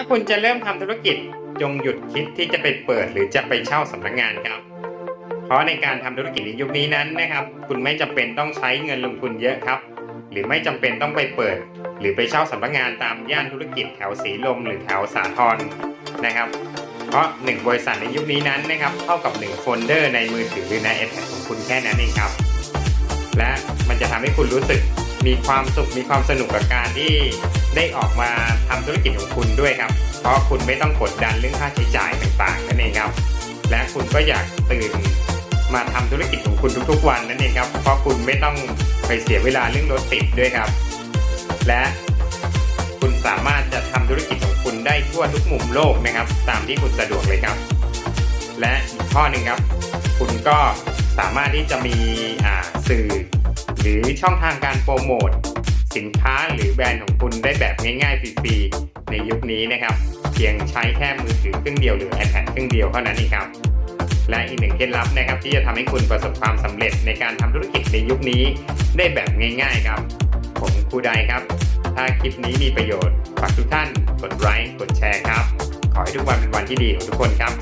าคุณจะเริ่มทำธุรกิจจงหยุดคิดที่จะไปเปิดหรือจะไปเช่าสำนักงานครับ เพราะในการทำธุรกิจในยุคนี้นั้นนะครับ คุณไม่จำเป็นต้องใช้เงินลงทุนเยอะครับ หรือไม่จำเป็นต้องไปเปิด หรือไปเช่าสำนักงานตามย่านธุรกิจแถวสีลมหรือแถวสาทรนะครับ เพราะหนึ่งบริษัทในยุคนี้นั้นนะครับเท่ากับหนึ่งโฟลเดอร์ในมือถือหรือใน iPad ของคุณแค่นั้นเองครับ และมันจะทำให้คุณรู้สึก มีความสุขมีความสนุกกับการที่ได้ออกมาทำธุรกิจของคุณด้วยครับ เพราะคุณไม่ต้องกดดันเรื่องค่าใช้จ่ายต่างๆนั่นเองครับ และคุณก็อยากตื่นมาทำธุรกิจของคุณทุกๆ วันนั่นเองครับ เพราะคุณไม่ต้องไปเสียเวลาเรื่องรถติดด้วยครับ และคุณสามารถจะทำธุรกิจของคุณได้ทั่วทุกมุมโลกนะครับ ตามที่คุณสะดวกเลยครับ และอีกข้อหนึ่งครับ คุณก็สามารถที่จะมีอ่าสื่อ หรือช่องทางการโปรโมทสินค้าหรือแบรนด์ของคุณได้แบบง่ายๆฟรีๆในยุคนี้นะครับ เพียงใช้แค่มือถือเครื่องเดียวหรือ iPad เครื่องเดียวเท่านั้นเองครับ และอีกหนึ่งเคล็ดลับนะครับ ที่จะทำให้คุณประสบความสำเร็จในการทำธุรกิจในยุคนี้ได้แบบง่าย ๆครับ ผมครูใดครับ ถ้าคลิปนี้มีประโยชน์ฝากทุกท่านกดไลค์กดแชร์ครับ ขอให้ทุกวันเป็นวันที่ดีของทุกคนครับ